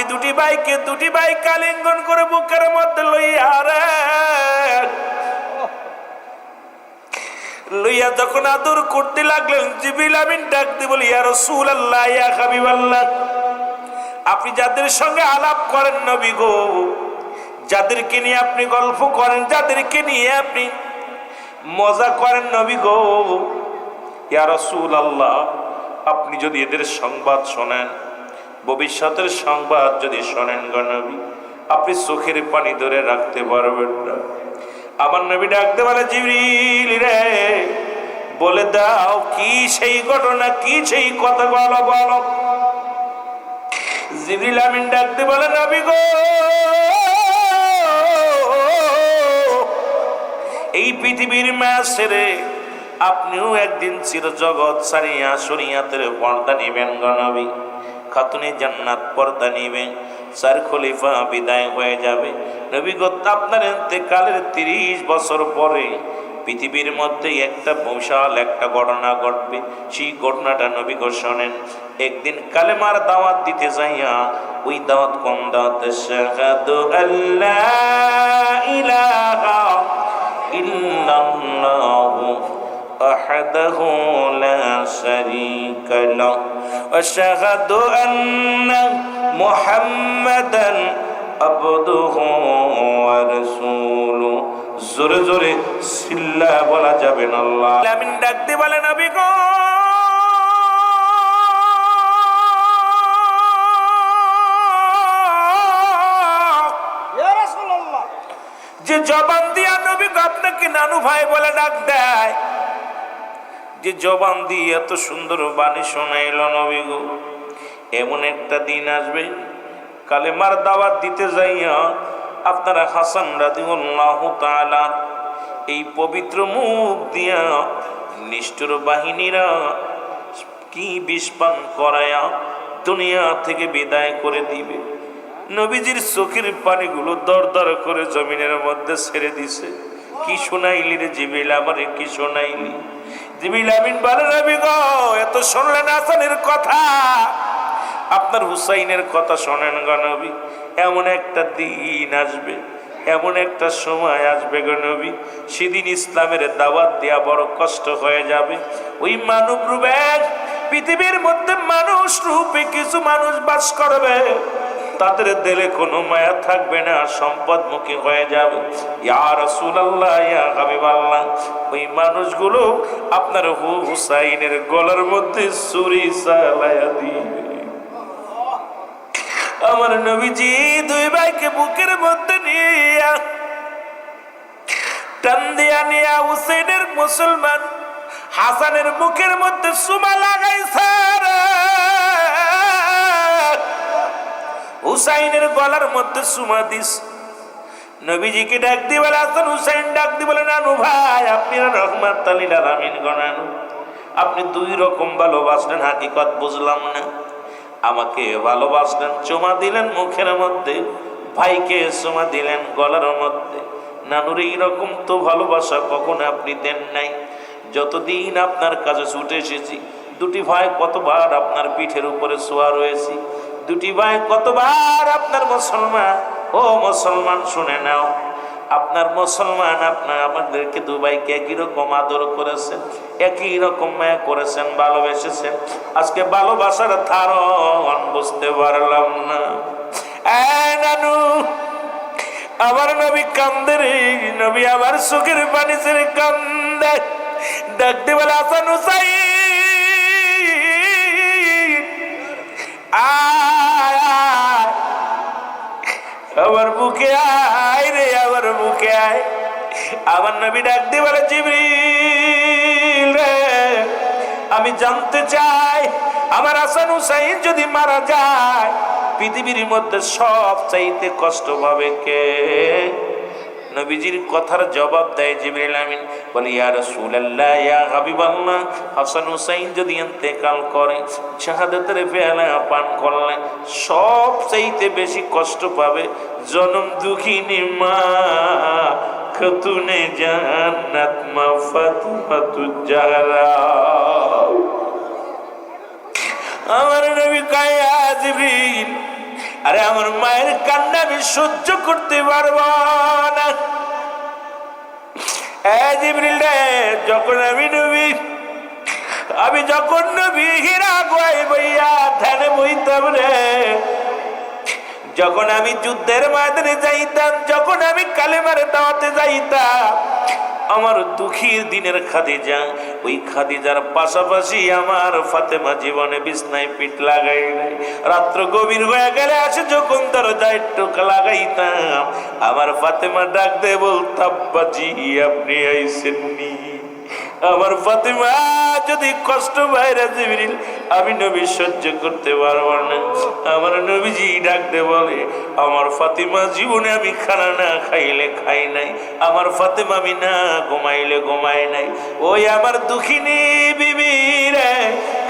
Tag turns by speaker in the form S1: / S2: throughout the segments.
S1: নবী দুটি ভাইকে দুটি ভাই কালিঙ্গন করে বুকের মধ্যে লইয়া রে। লইয়া যখন আদর করতে লাগলেন জিবিল আমিন ডাক দি বলি, ইয়া রসুল আল্লাহ ইয়া হাবিব আল্লাহ আপনি যাদের সঙ্গে আলাপ করেন নবী গো, যাদেরকে নিয়ে আপনি গল্প করেন, যাদেরকে নিয়ে আপনি মজা করেন নবী গো, ইয়া রসুল আল্লাহ আপনি যদি এদের সংবাদ শোনেন ভবিষ্যতের সংবাদ যদি শোনেন গো নবী, আপনি চোখের পানি ধরে রাখতে পারবেন না। আমার নবী ডাকতে পারে জিবরিল রে, বলে দাও, কি সেই ঘটনা, কি সেই কথা বলো বলো। জিবরিল আমিন ডাকতে বলে, নবী গো, এই পৃথিবীর ছেড়ে আপনিও একদিন চির জগৎ সারিয়া শরিয়াতের পর্দা নিবেন গণবী খাতুনে জান্নাত পর্দা নিবে, চার খলিফা বিদায় হয়ে যাবে। নবীগত আপনার কালের তিরিশ বছর পরে পৃথিবীর মধ্যে একটা বিশাল একটা ঘটনা ঘটবে। সেই ঘটনাটা নবী শোনেন, একদিন কালেমার দাওয়াত দিতে যাইয়া ওই দাওয়াত কম দাওয়াত? শাহাদু وحده لا شريك له واشهد ان محمدا عبده ورسوله জোরে জোরে সিল্লা বলা যাবে না আল্লাহ আমিন ডাকতে বলে নবী গো
S2: ইয়া রাসূলুল্লাহ
S1: যে জবান দিয়া নবী গো আপনাকে নানু ভাই বলে ডাক দেয় যে জবান দিয়ে এত সুন্দর বাণী শোনাইল নবী গো। এমন একটা দিন আসবে, কালেমার দাওয়াত দিতে যাইয়া আপনারা হাসান রাদিউল্লাহ তাআলা এই পবিত্র মুখ দিয়া নিষ্ঠুর বাহিনীরা কি বিষপান করায়া দুনিয়া থেকে বিদায় করে দিবে। নবীজির চোখের পানিগুলো দর দর করে জমিনের মধ্যে ছেড়ে দিছে। কি শোনাইলি রে জিবিল? আমারে কি শোনাইলি? জিবিল বলে নবী গো এত শুনলেন আসানের কথা। আপনার হুসাইনের কথা শোনেন গো এমন একটা দিন আসবে, এমন একটা সময় আসবে গো নবী। সেদিন ইসলামের দাওয়াত দেওয়া বড় কষ্ট হয়ে যাবে। ওই মানব রূপে, পৃথিবীর মধ্যে মানুষ রূপে কিছু মানুষ বাস করবে। তাদের দিলে কোনো মায়া থাকবে না, সম্পদমুখী হয়ে যাবে। ইয়া ইয়া ওই মানুষগুলো আপনার হু হুসাইনের গলার মধ্যে দিবে। আমার নবীজি দুই ভাইকে বুকের মধ্যে নিয়া টান দিয়া নিয়া হুসেনের মুসলমান হাসানের মুখের মধ্যে সুমা লাগাইছে। হুসাইনের গলার মধ্যে সুমা দিস। নবীজিকে ডাক দিয়ে বলে, হাসান হুসাইন, ডাক দিয়ে বলে, নানু ভাই, আপনি রহমাত আলীল আলামিন গণানু আপনি দুই রকম ভালোবাসলেন, হাকিকত বুঝলাম না। আমাকে ভালোবাসলেন, চুমা দিলেন মুখের মধ্যে, ভাইকে চুমা দিলেন গলার মধ্যে। নানুর এইরকম তো ভালোবাসা কখনো আপনি দেন নাই। যতদিন আপনার কাছে ছুটে এসেছি, দুটি ভাই কতবার আপনার পিঠের উপরে শোয়া রয়েছি। দুটি ভাই কতবার আপনার মুসলমান? ও মুসলমান, শুনে নাও। আপনার মুসলমান আপনার আমাদেরকে দুবাইকে একই রকম আদর করেছেন, একই রকম মায়া করেছেন, ভালোবেসেছেন। আজকে ভালোবাসার ধারণ বুঝতে পারলাম না। নানু, আমার নবী কান্দে রে, নবী আমার সুখের পানি কান্দে। ডাকতে বলে আসান হুসাই আমার বুকে আয় রে, আমার বুকে আয়। আমার নবী ডাক দিয়ে বলে, জিবরিল আমি জানতে চাই, আমার হাসান হুসাইন যদি মারা যায়, পৃথিবীর মধ্যে সব চাইতে কষ্ট পাবে কে? নবীজির কথার জবাব দেয় জিবরিল আমিন, বলে, ইয়া রাসূলুল্লাহ, ইয়া হাবিবাল্লাহ, হাসান হুসাইন যদি ইন্তেকাল করে, শাহাদাতের পেয়ালা পান করলে সব চাইতে বেশি কষ্ট পাবে। জনম দুঃখিনী মা, খাতুনে জান্নাত মা ফাতিমাতু জাহরা। আমার নবী কায়া জিবরিল আরে আমার মায়ের কান্না আমি সহ্য করতে পারব না। যখন আমি নবী, আমি যখন নবী হীরা গোয়াই বইয়া ধ্যানে বইতাম রে, যখন আমি যুদ্ধের ময়দানে যাইতাম, যখন আমি কালেমার দাওয়াতে যাইতাম আমার দুঃখীর দিনের খাদিজা। ওই খাদিজার পাশাপাশি আমার ফাতেমা জীবনে বিছনায় পিঠ লাগাই নাই। রাত্র গভীর হয়ে গেলে আসে যখন দরজায় টোক লাগাইতাম। আমার ফাতেমা ডাক দে বলতাম বাজি আপনি আইসেননি? আমার ফাতেমা, যদি কষ্ট বাইরে জিবরিল, আমি নবী সহ্য করতে পারব না। আমার নবীজি ডাকতে বলে, আমার ফাতিমা, জীবনে আমি খানা না খাইলে খাই নাই। আমার ফাতেমা, আমি না ঘুমাইলে ঘুমাই নাই। ওই আমার দুঃখিনী বিবি রে,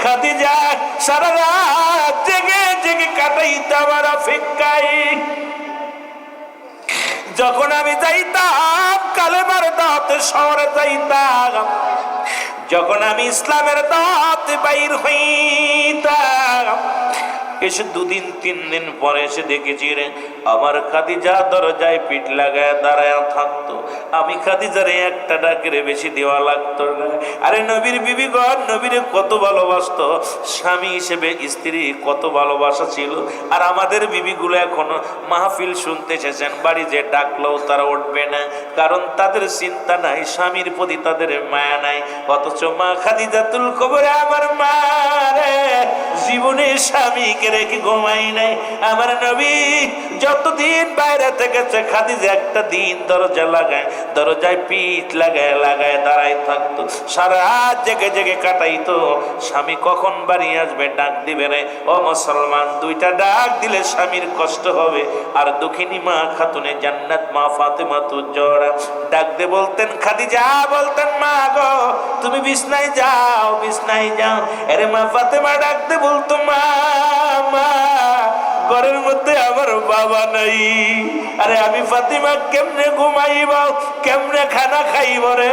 S1: খাদিজা, সারা রাত জেগে জেগে কাটাইতে আমার অপেক্ষায়। যখন আমি যাইতাম কালেমার দাঁত শহরে যাইতাম। যখন আমি ইসলামের দাঁত বাইর হইতাম এসে দুদিন, তিন দিন পরে এসে দেখেছি রে, আমার খাদিজা দরজায় পিঠ লাগায় দাঁড়ায় থাকতো। আমি খাদিজারে একটা ডাকেরে বেশি দেওয়া লাগতো না। আরে নবীর বিবি বিবিগণ নবীরে কত ভালোবাসতো। স্বামী হিসেবে স্ত্রী কত ভালোবাসা ছিল। আর আমাদের বিবিগুলো এখনও মাহফিল শুনতে এসেছেন, বাড়ি যে ডাকলেও তারা উঠবে না। কারণ তাদের চিন্তা নাই, স্বামীর প্রতি তাদের মায়া নাই। অথচ মা খাদিজাতুল কবরে আমার মা রে। জীবনে স্বামীকে রেখে ঘুমাই নাই। আমার নবী যতদিন বাইরে থেকেছে, খাদিজা একটা দিন দরজা লাগায়, দরজায় পিঠ লাগায় লাগায় দাঁড়ায় থাকতো। সারা জেগে জেগে কাটাইতো। স্বামী কখন বাড়ি আসবে, ডাক দিবে রে ও মুসলমান, দুইটা ডাক দিলে স্বামীর কষ্ট হবে। আর দক্ষিণী মা খাতুনে জান্নাত, মা ফাতেমা তু জোড়া। ডাক দে বলতেন, খাদিজা, বলতেন, মা গো, তুমি বিছনায় যাও বিছনায় যাও। আরে মা ফাতেমা ডাক দে বলতো মা মা মধ্যে আমার বাবা নাই। আরে আমি ফাতিমা কেমনে ঘুমাইব, কেমনে খানা খাইব রে?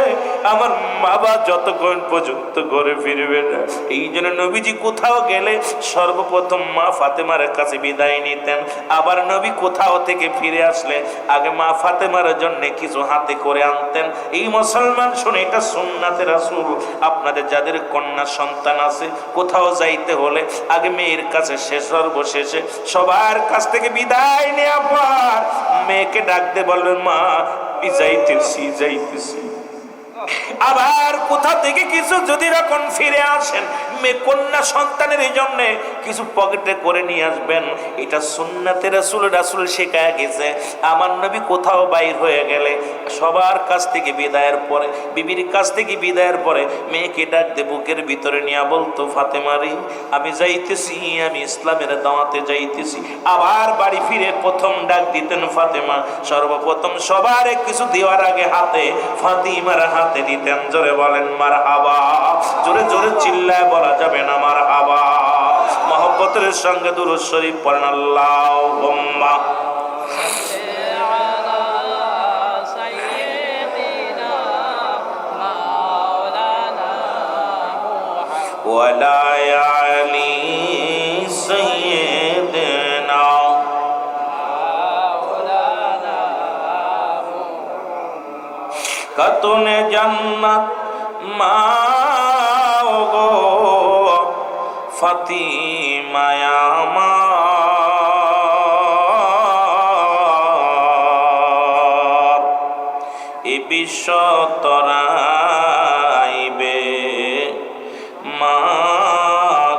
S1: আমার বাবা যতক্ষণ পর্যন্ত ঘরে ফিরবে না। এই জন্য নবীজি কোথাও গেলে সর্বপ্রথম মা ফাতেমার কাছে বিদায় নিতেন। আবার নবী কোথাও থেকে ফিরে আসলে আগে মা ফাতেমার জন্য কিছু হাতে করে আনতেন। এই মুসলমান শুনে এটা সুন্নাতে রাসূল। আপনাদের যাদের কন্যা সন্তান আছে, কোথাও যাইতে হলে আগে মেয়ের কাছে শেষ সর্বশেষে সবার কাছ থেকে বিদায় নেওয়ার আবার। মেয়েকে ডাকতে বলবেন মা যাইতেছি যাইতেছি। আবার কোথা থেকে কিছু যদি রকম ফিরে আসেন, মেয়ে কন্যা সন্তানের এই জন্য কিছু পকেটে করে নিয়ে আসবেন। এটা সুন্নাতে রাসুল রাসুল শেখায় গেছে। আমার নবী কোথাও বাইর হয়ে গেলে সবার কাছ থেকে বিদায়ের পরে, বিবির কাছ থেকে বিদায়ের পরে মেয়েকে ডাক দে বুকের ভিতরে নিয়ে, বলতো ফাতেমারি আমি যাইতেছি, আমি ইসলামের দাওয়াতে যাইতেছি। আবার বাড়ি ফিরে প্রথম ডাক দিতেন ফাতেমা। সর্বপ্রথম সবার কিছু দেওয়ার আগে হাতে ফাতিমার হাতে দিতেন জোরে বলেন মার হাবা জোরে জোরে চিল্লায় বলা যাবে না মার হাবা মহব্বতের সঙ্গে দুরুদ শরীফ পড়েন আল্লাহ
S2: على سيدنا مولانا محمد
S1: ولا يعلي কতনে জান্নাত? মা গো, ফাতিমায়া আমার এ বিশ্ব তরাইবে মা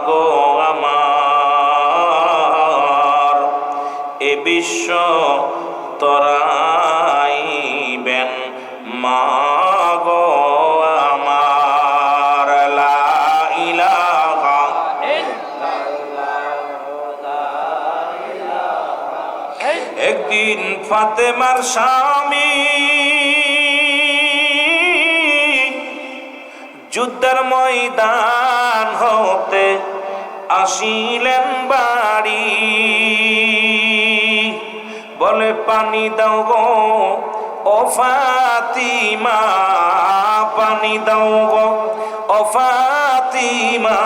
S1: গো আমার। এ বিশ্ব তরাইবেন ফাতেমার স্বামী। যুদ্ধের ময়দান হতে আসিলেন বাড়ি। বলে, পানি দাও গো, ও ফাতিমা, পানি দাও গো, ও ফাতিমা।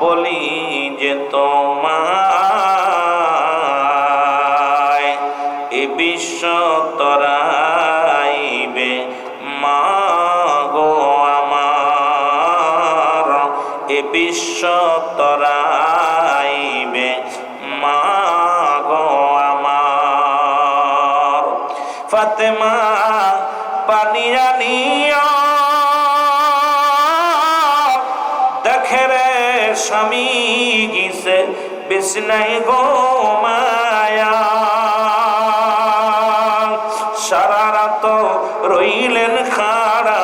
S1: বলি যে, তোমার বিষ্ণাই গো মায়া। সারা রাত রইলেন খাড়া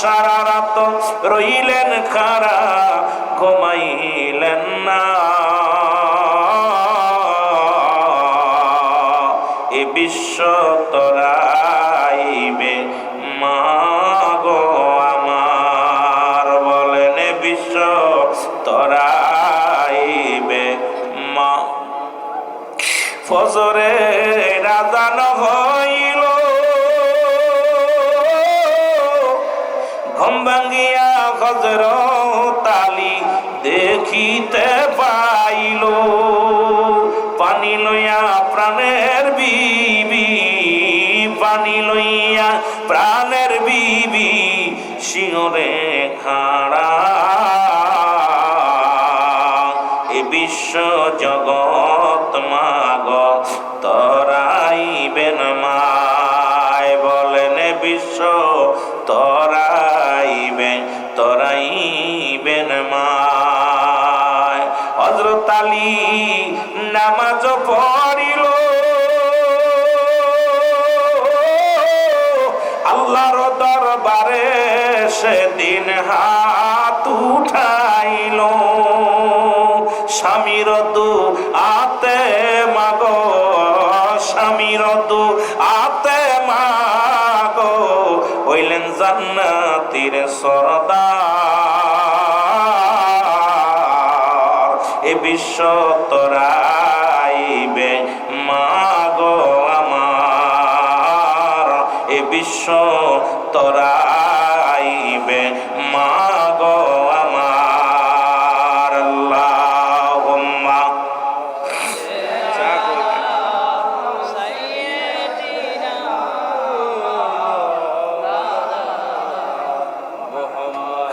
S1: সারা রাত রইলেন খাড়া ঘুমাইলেন না। এ বিশ্ব তরাইবে গজর তালি দেখিতে হজরত আলী নামাজ পড়িল। আল্লাহর দরবারে সেদিন হাত উঠাইল। স্বামীর দু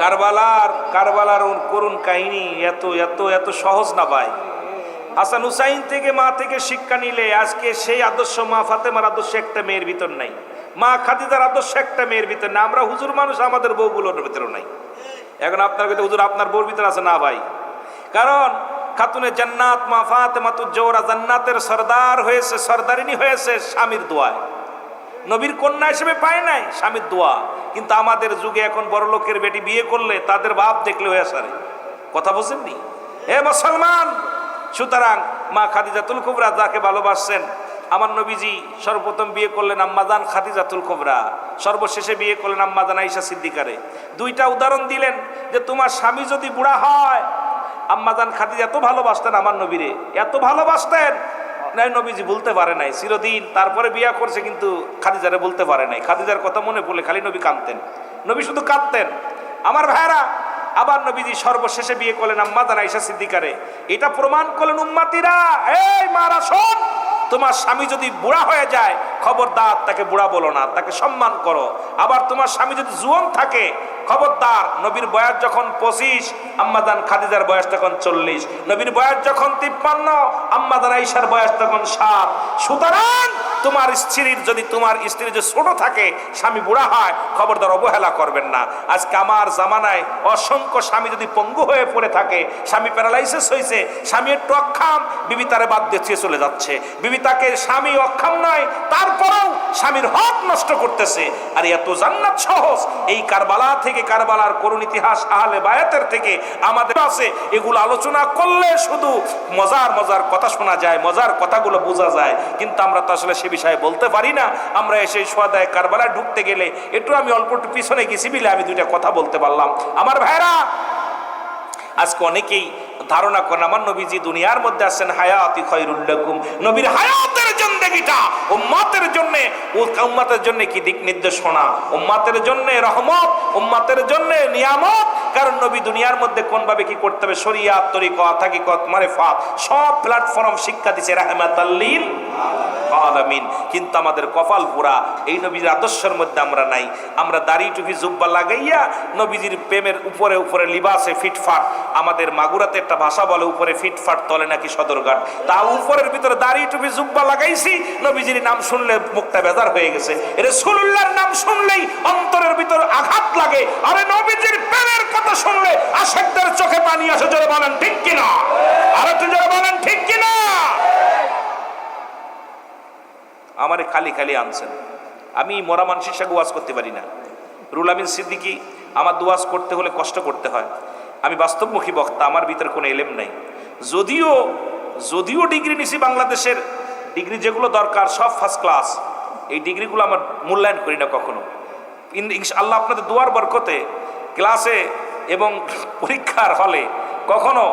S1: কারবালার কারবালার করুণ কাহিনী এত এত এত সহজ না ভাই। হাসান হুসাইন থেকে মা থেকে শিক্ষা নিলে আজকে সেই আদর্শ মা ফাতেমার আদর্শ একটা মেয়ের ভিতর নাই। মা খাদিজার আদর্শ একটা মেয়ের ভিতর নাই। আমরা হুজুর মানুষ, আমাদের বউগুলোর ভিতরে নাই। এখন আপনার কাছে হুজুর আপনার বউর ভিতরে আছে না ভাই? কারণ খাতুনে জান্নাত মা ফাতেমা তু জোরা জান্নাতের সর্দার হয়েছে, সর্দারিনী হয়েছে স্বামীর দোয়ায়। নবীর কন্যা হিসেবে পায় নাই স্বামীর দোয়া। কিন্তু আমাদের যুগে এখন বড় লোকের বেটি বিয়ে করলে তাদের বাপ দেখলে হয়ে সারে কথা বুঝেননি হে মুসলমান! সুতরাং মা খাদিজাতুল কুবরা যাকে ভালোবাসছেন, আমার নবীজি সর্বপ্রথম বিয়ে করলেন আম্মাজান খাদিজাতুল কুবরা। সর্বশেষে বিয়ে করলেন আম্মাজান আইসা সিদ্দিকারে। দুইটা উদাহরণ দিলেন যে তোমার স্বামী যদি বুড়া হয়, আম্মাজান খাদিজা এত ভালোবাসতেন আমার নবীরে। এত ভালোবাসতেন নাই নবীজি বলতে পারে নাই, চিরদিন তারপরে বিয়া করছে কিন্তু খাদিজারে বলতে পারে নাই। খাদিজার কথা মনে পড়লে খালি নবী কাঁদতেন। নবী শুধু কাঁদতেন। আমার ভাইরা আবার নবীজি সর্বশেষে বিয়ে করলেন আম্মাদান আইসা সিদ্দিকারে। এটা প্রমাণ করলেন উম্মাতিরা। এই মারা শোন! তোমার স্বামী যদি বুড়া হয়ে যায়, খবরদার, তাকে বুড়া বলো না, তাকে সম্মান করো। আবার তোমার স্বামী যদি জুয়ন থাকে, খবরদার, নবীর বয়স যখন পঁচিশ আম্মাদান খাদিজার বয়স তখন চল্লিশ, নবীর বয়স যখন তিপ্পান্ন আম্মাদান আইসার বয়স তখন সাত। সুতরাং তোমার স্ত্রীর যদি তোমার স্ত্রী যদি ছোট থাকে, স্বামী বুড়া হয়, খবরদার অবহেলা করবেন না। আজকে আমার জামানায় অসংখ্য স্বামী যদি পঙ্গু হয়ে পড়ে থাকে, স্বামী প্যারালাইসিস হয়েছে, স্বামী একটু অক্ষাম, বিবি তারে বাদ দিয়ে চলে যাচ্ছে। বিবি তাকে স্বামী অক্ষাম নয় তারপরেও স্বামীর হক নষ্ট করতেছে। আর এত জান্নাত সহজ। এই কারবালা থেকে কারবালার করুণ ইতিহাস আহলে বায়াতের থেকে আমাদের আছে। এগুলো আলোচনা করলে শুধু মজার মজার কথা শোনা যায়, মজার কথাগুলো বোঝা যায়। কিন্তু আমরা তো আসলে সে বিষয়ে বলতে পারি না। আমরা এসে সোয়াদায় কারবালায় ঢুকতে গেলে একটু আমি অল্প একটু পিছনে গেছি বিলে আমি দুইটা কথা বলতে পারলাম। আমার ভাইরা আজকে অনেকেই ধারণা করেন, আমার নবীজি দুনিয়ার মধ্যে আছেন, হায়াতি খয়রুল্লাকুম নবীর হায়াতের জিন্দেগিটা উম্মাতের জন্য উম্মাতের জন্য কি দিক নির্দেশনা? উম্মাতের জন্য রহমত, উম্মাতের জন্য নিয়ামত। কারণ নবী দুনিয়ার মধ্যে কোন ভাবে কি করতে হবে? শরিয়াত, তরিকত, হাকিকত, মারেফাত, সব প্ল্যাটফর্ম শিক্ষা দিছে রাহমাতাল্লিল আলামিন। কিন্তু আমাদের কপাল পুরা এই নবীর আদর্শের মধ্যে আমরা নাই। আমরা দাড়ি টুপি জুব্বা লাগাইয়া নবীজির প্রেমের উপরে উপরে লিবাসে ফিটফাট। আমাদের মাগুরাতে একটা ভাষা বলে, উপরে ফিটফাট তলে নাকি সদরঘাট। তা উপরের ভিতরে দাড়ি টুপি জুব্বা লাগাইছি, নবীজির নাম শুনলে মুখটা বেজার হয়ে গেছে। রসুল্লাহর নাম শুনলেই অন্তরের ভিতর আঘাত লাগে। আরে নবীজির প্রেমের কথা শুনলে আশেকদের চোখে পানি আসে, জোরে বলেন ঠিক কিনা? আর একটু জোরে বলেন ঠিক কিনা? আমারে খালি খালি আনছেন। আমি মরা মানুষের সাথে ওয়াজ করতে পারি না। রুল আমিন সিদ্দিকি, আমার দুয়াজ করতে হলে কষ্ট করতে হয়। আমি বাস্তবমুখী বক্তা, আমার ভিতরে কোনো এলেম নাই। যদিও যদিও ডিগ্রি নিছি বাংলাদেশের, ডিগ্রি যেগুলো দরকার, সব ফার্স্ট ক্লাস এই ডিগ্রিগুলো আমার মূল্যায়ন করি না কখনো। আল্লাহ আপনাদের দুয়ার বরকতে ক্লাসে এবং পরীক্ষার হলে কখনো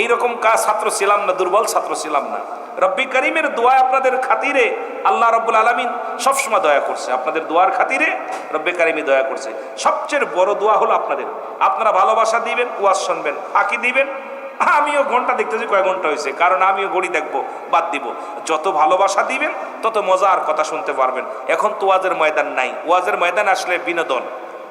S1: এইরকম কাজ ছাত্র ছিলাম না, দুর্বল ছাত্র ছিলাম না। রব্বি করিমের দোয়া আপনাদের খাতিরে আল্লাহ রব্বুল আলমিন সবসময় দয়া করছে। আপনাদের দোয়ার খাতিরে রব্বি কারিমি দয়া করছে। সবচেয়ে বড় দোয়া হলো আপনাদের। আপনারা ভালোবাসা দিবেন, ওয়াজ শুনবেন, ফাঁকি দিবেন। আমিও ঘণ্টা দেখতেছি, কয় ঘণ্টা হয়েছে। কারণ আমিও ঘড়ি দেখব, বাদ দিব। যত ভালোবাসা দিবেন, তত মজার কথা শুনতে পারবেন। এখন তো ওয়াজের ময়দান নাই। ওয়াজের ময়দান আসলে বিনোদন।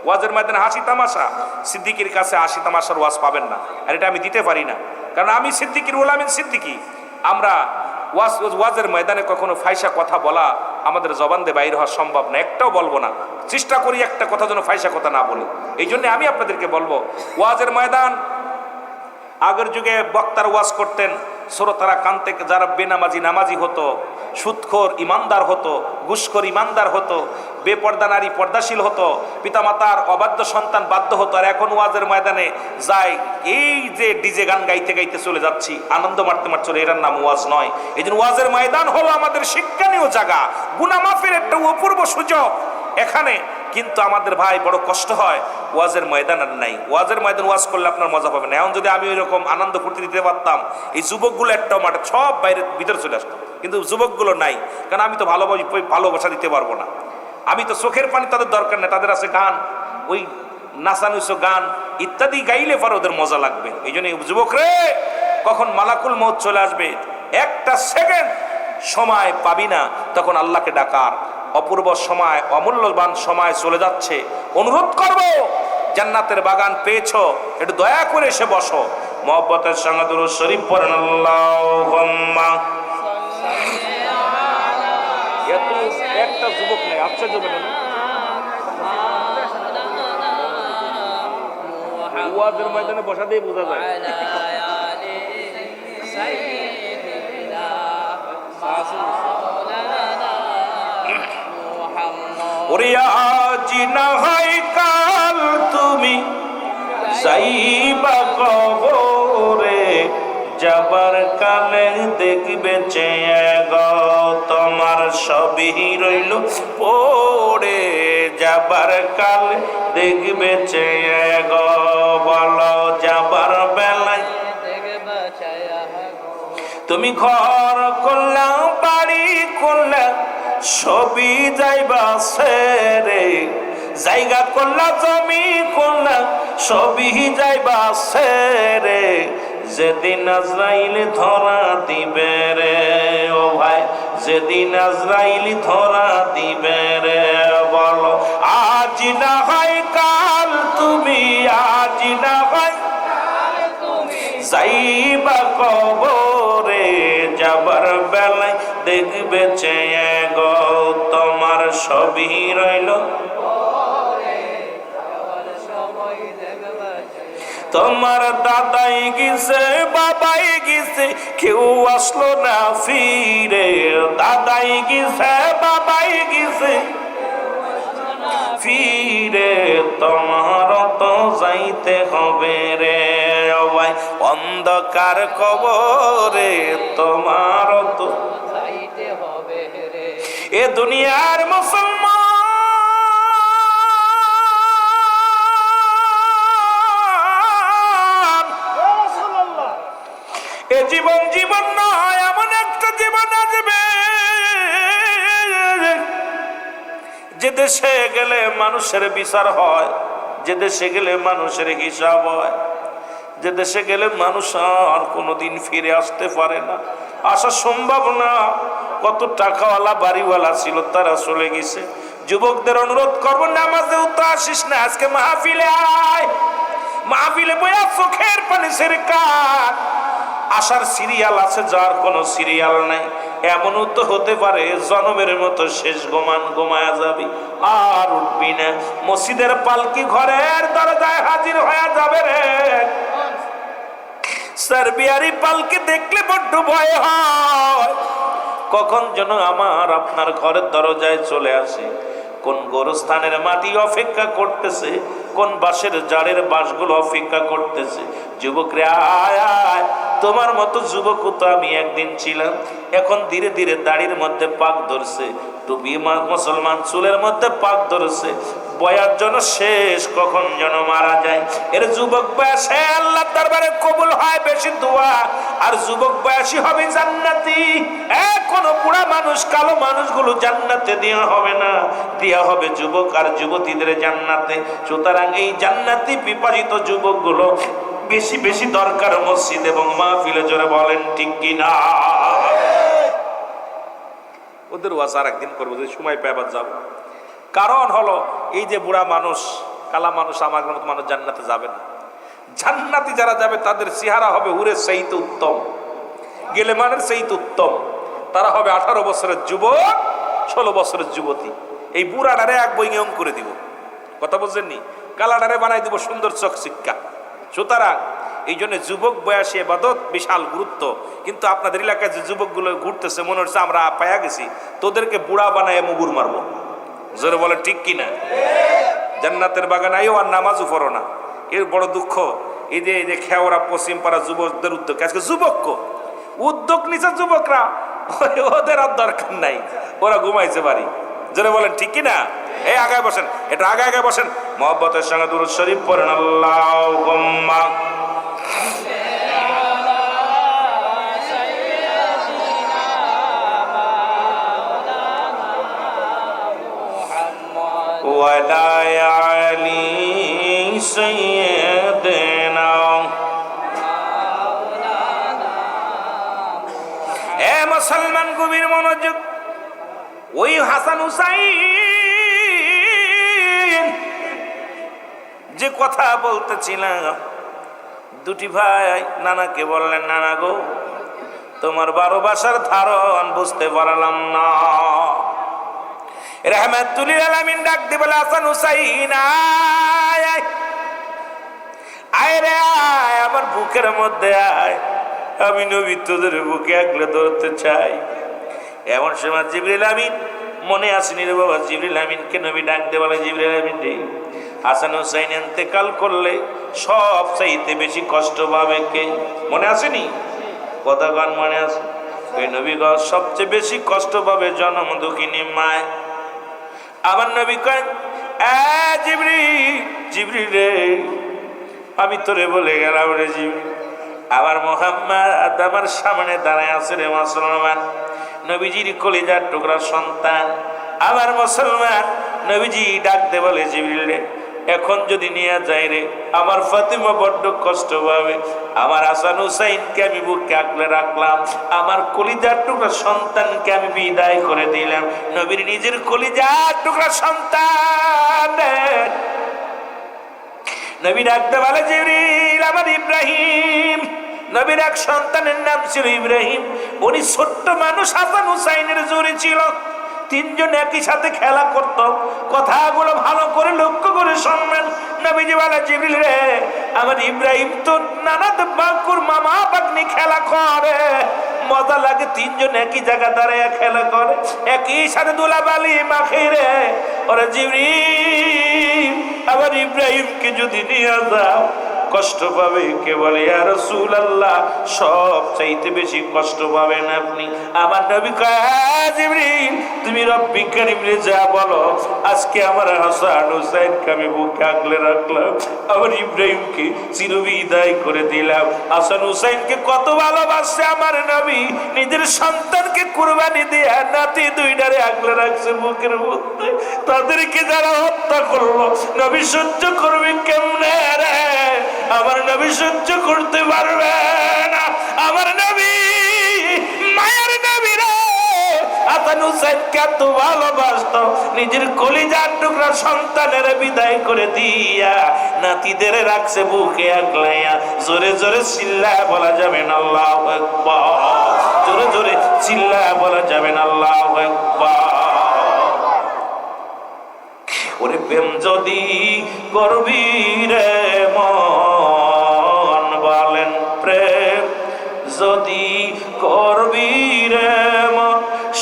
S1: ওয়াজের ময়দানে হাসি তামাশা। সিদ্দিকির কাছে হাসি তামাশার ওয়াজ পাবেন না। আর এটা আমি দিতে পারি না। কারণ আমি সিদ্দিকির ওলামিন সিদ্দিকি। আমরা ওয়াজ ওয়াজের ময়দানে কখনো ফাইসা কথা বলা আমাদের জবান দিয়ে বাইর হওয়া সম্ভব না, একটাও বলব না। চেষ্টা করি একটা কথা যেন ফাইসা কথা না বলে। এই জন্য আমি আপনাদেরকে বলব, ওয়াজের ময়দান আগের যুগে বক্তার ওয়াজ করতেন শ্রোতারা কান থেকে যারা বেনামাজি নামাজি হতো, সুৎখোর ইমানদার হতো, ঘুষখোর ইমানদার হতো, বেপর্দা নারী পর্দাশীল হতো, পিতামাতার অবাধ্য সন্তান বাধ্য হতো, আর এখন ওয়াজের ময়দানে যায় এই যে ডিজে গান গাইতে গাইতে চলে যাচ্ছি, আনন্দ মারতে চলে এটার নাম ওয়াজ নয়। এই জন্য ওয়াজের ময়দান হলো আমাদের শিক্ষণীয় জায়গা। গুনামাফের একটা অপূর্ব সুযোগ এখানে, কিন্তু আমাদের ভাই বড় কষ্ট হয় ওয়াজের ময়দান আর নাই। ওয়াজের ময়দান ওয়াজ করলে আপনার মজা পাবেন না। এখন যদি আমি ওই রকম আনন্দ ফুর্তি দিতে পারতাম, এই যুবকগুলো একটা মাঠে সব বাইরে ভিতরে চলে আসতো। কিন্তু যুবকগুলো নাই। কারণ আমি তো ভালোবাসি ভালোবাসা দিতে পারব না। আমি তো চোখের পানি তাদের দরকার নেই, তাদের আছে গান। ওই নাচানুসো গান, ইত্যাদি গাইলে পর ওদের মজা লাগবে। এই জন্য যুবক রে কখন মালাকুল মত চলে আসবে, একটা সেকেন্ড সময় পাবি না, তখন আল্লাহকে ডাকার। অপূর্ব সময়, অমূল্যবান সময় চলে যাচ্ছে। অনুরোধ করব, জান্নাতের বাগান পেয়েছ, একটু দয়া করে এসে বসো। মহব্বতের সঙ্গে দুরূদ শরীফ পড়েন একটা যুবক নেই, আশ্চর্য বেটা না। ওয়াজের ময়দানে বসা বোঝা যায়। ওরে আজি না হয় কাল তুমি যাইবা কবরে যাবার কালে দেখবে চেয়ে গো তোমার সবই রইল পড়ে যাবার কালে দেখবে চেয়ে গো বলো যাবার বেলায় তুমি ঘর ছবি যাইবা রে জায়গা করলা জমি করলা ছবি যাইবা রে যেদিন আজরাইল ধরা দিবে রে ও ভাই যেদিন আজরাইল ধরা দিবে রে বলো আজ না হয় কাল তুমি আজ না হয় যাইবা কবরে যাবার বেলায় দেখবে চেয়ে গো, তোমার সবই রইল। তোমার দাদাই গেছে বাবাই গেছে কেউ আসলো না ফিরে। দাদাই গেছে বাবাই গেছে ফিরে। তোমার তো যাইতে হবে রে। অন্ধকার কবরে তোমার তো এ দুনিয়ার মুসলমান। এ জীবন জীবন নয় এমন একটা জীবন আসবে যে দেশে গেলে মানুষের বিচার হয় যে দেশে গেলে মানুষের হিসাব হয়। যে দেশে গেলে মানুষ আর কোনোদিন ফিরে আসতে পারে না। আসা সম্ভব না। কত টাকাওয়ালা, বাড়িওয়ালা ছিল, তারা চলে গেছে। যুবকদের অনুরোধ করব নামাজেও তো আসিস না, আজকে মাহফিলে আয়। মাহফিলে বইয়া চোখের পানি সেরে আসার সিরিয়াল আছে, যার কোনো সিরিয়াল নাই। এমনও তো হতে পারে, জনমের মতো শেষ গোমান গোমায়া যাবি। আর উঠবি না। মসজিদের পালকি ঘরের দরজায় হাজির হয়ে যাবে রে। সার্বিয়ারি পালকে দেখলে বড্ড ভয় হয়। কখন যেন আমার আপনার ঘরের দরজায় চলে আসে। কোন গোরস্থানের মাটি অপেক্ষা করতেছে, কোন বাঁশের জারের বাঁশগুলো অপেক্ষা করতেছে। যুবকরে তোমার মতো যুবক তো আমি একদিন ছিলাম। এখন ধীরে ধীরে দাড়ির মধ্যে পাক ধরছে। টুপি মুসলমান চুলের মধ্যে পাক ধরছে। বয়ার জন্য শেষ, কখন যেন মারা যায়। এর যুবক বয়সে আল্লাহ দরবারে কবুল হয় বেশি দোয়া। আর যুবক বয়সী হবে জান্নাতি। কোন বুড়া মানুষ, কালো মানুষগুলো জান্নাতে দেওয়া হবে না। দেওয়া হবে যুবক আর যুবতীদের জান্নাতে। সুতরাং এই জান্নাতি বিপাজিত যুবকগুলো বেশি বেশি দরকার মসজিদ এবং মাহফিলে জোরে বলেন, ঠিক কিনা? ওদের ওয়াজ আর একদিন করব যে সময় পেয়ে যাব। কারণ হলো, এই যে বুড়া মানুষ, কালা মানুষ, আমার মতো মানুষ জান্নাতে যাবে না। জান্নাতি যারা যাবে, তাদের চেহারা হবে উরে সেইতে উত্তম। গেলে মানের সেইতে উত্তম। তারা হবে আঠারো বছরের যুবক, ষোলো বছরের যুবতী। এই বুড়া বুড়াটারে এক বই নিয়ম করে দিব। কথা বলছেননি? কালাডারে বানাই দিব সুন্দর চোখ শিক্ষা। সুতরাং এই জন্য যুবক বয়সে এবাদত বিশাল গুরুত্ব। কিন্তু আপনাদের এলাকায় যে যুবকগুলো ঘুরতেছে, মনে হচ্ছে আমরা পায়া গেছি, তোদেরকে বুড়া বানায় মুগুর মারবো। জোরে বলে ঠিক কিনা? জান্নাতের বাগান আইও আর নামাজও পড়ো না। এর বড় দুঃখ, এই যে এই যে খেওরা পশ্চিম পাড়া যুবকদের উদ্যোগ। আজকে যুবক উদ্যোগ নিছে যুবকরা। ওদের আর দরকার নাই। ওরা ঘুমাইছে বাড়ি। জোরে বলেন, ঠিক কিনা? এই আগায় বসেন এটা আগে আগে বসেন মোহব্বতের সঙ্গে দুরুদ শরীফ পড়েন আল্লাহ ولا علي سيدنا এ মুসলমান গভীর মনোযোগ ওই হাসান হুসাইন যে কথা বলতেছিলাম, দুটি ভাই নানাকে বললেন, নানা গো, তোমার বারো বাসার ধারণ বুঝতে পারলাম না রহমাতুলিল আলামিন বলে আয় আয়। রে, আয়, আমার বুকের মধ্যে আয় আমি নবী বুকে চাই জিবরিল আমিন, মনে আসেনি নবী ডাক দে বলে, জিবরিল আমিন হাসান হুসাইন এতেকাল করলে সব চাইতে বেশি কষ্ট পাবে কে? মনে আসেনি? কথা গান মনে আছে? ওই নবীগণ সবচেয়ে বেশি কষ্ট পাবে জনম দুঃখিনী মায়। আমার নবী কয় জিবরি জিবরি রে, আমি তোরে বলে গেলাম রে জিবরি আমার মোহাম্মদ আমার সামনে দাঁড়ায় আছে রে মুসলমান। নবীজির কলিজার টুকরা সন্তান। আবার মুসলমান, নবীজি ডাক দে বলে, জিবরিল রে এখন যদি নিয়ে যাই রে, আমার ফাতিমা বড্ড কষ্ট পাবে। আমার আসান হুসাইনকে আমি বুকে আঁকলে রাখলাম, আমার কলিজার টুকরা সন্তানকে আমি বিদায় করে দিলাম। নবীর নিজের কলিজার টুকরা সন্তান। নবী ডাকতে বলে, জিবরিল, আমার ইব্রাহিম। নবীর এক সন্তানের নাম ছিল ইব্রাহিম। উনি ছোট্ট মানুষ হাসান হুসাইনের জোরে ছিল। তিনজন একই সাথে খেলা করত। কথাগুলো ভালো করে লক্ষ্য করে শুনবেন। নবীজি বলে, জিবরিল রে, আমার ইব্রাহিম তো নানা বাকুর মামা বাগনি খেলা করে। মজা লাগে তিনজন একই জায়গা দাঁড়ায় খেলা করে। একই সাথে দুলাবালি মাখে রে। ওরে জিবরিল আবার ইব্রাহিমকে যদি নিয়ে যাও কষ্ট পাবে? কে বলে আর রসুল আল্লাহ সব চাইতে বেশি কষ্ট পাবেন আপনি। আমার নবী কাজিবরিন তুমি রব্বি কারিমরে যা বলো, আজকে আমার হাসান হুসাইনকে আমি বুকে আগলে রাখলাম, আমার ইব্রাহিমকে চিরবিদায় করে দিলাম। হাসান হুসাইনকে কত ভালোবাসছে আমার নবী, নিজের সন্তানকে কুরবানি দিয়ে নাতি দুইটারে আগলে রাখছে বুকের মধ্যে। তাদেরকে যারা হত্যা করল, নবী সহ্য করবে কেমনে আমার নবী সহ্য করতে পারবে না। আমার নবী মায়ের নবী রে। হাসান হুসেনকে এত ভালোবাসত, নিজের কলিজার টুকরা সন্তানের বিদায় করে দিয়া নাতিদের রাখছে বুকে আগলাইয়া। জোরে জোরে চিল্লা বলা যাবে না, আল্লাহ জোরে জোরে চিল্লা বলা যাবে না, আল্লাহ আকবার। ওরে প্রেম যদি করবি রে মন বলেন প্রেম যদি করবি রে মন,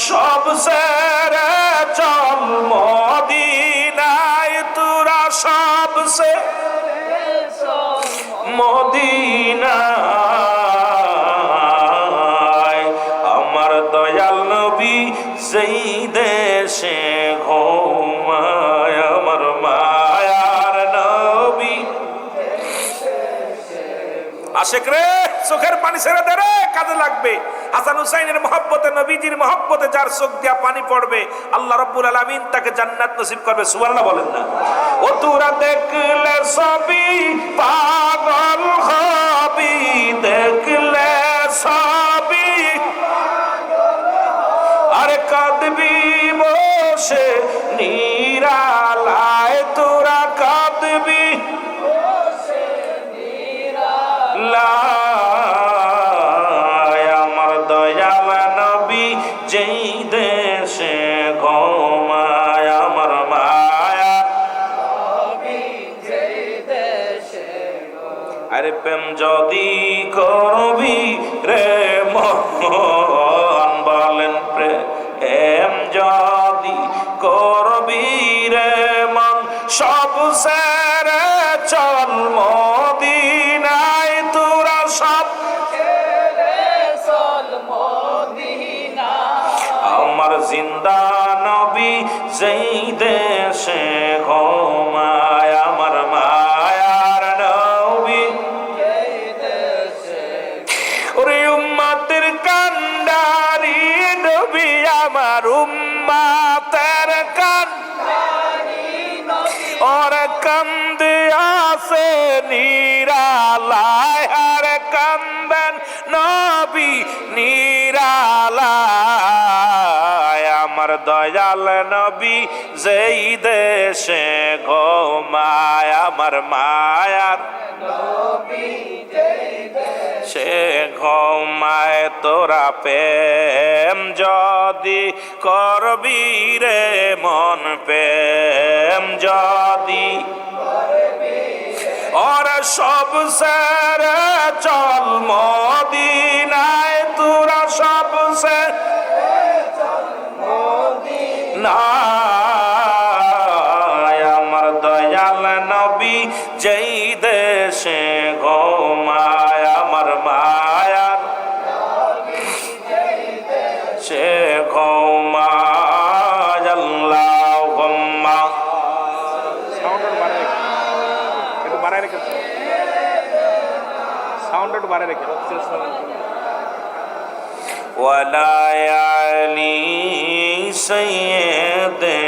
S1: সব সেরে চল মদিনায়, তোরা সব সে মদিনায়। আশেক রে, চোখের পানি ছেড়ে দে রে, কাজে লাগবে। হাসান হুসাইনের মহব্বতে, নবীজির মহব্বতে যার চোখ দিয়া পানি পড়বে, আল্লাহ রব্বুল আলামিন তাকে জান্নাত নসিব করবে, সুবহানাল্লাহ বলেন না। ও তোরা দেখলে সবই আমার জিন্দা নবী যেই দেশে ঘুমায়। নবী যেই দেশে ঘুমায় আমার মায়ার সে ঘুমায় তোরা প্রেম যদি করবি রে, মন প্রেম যদি और সব সেরে চল ولا يعلي سيدنا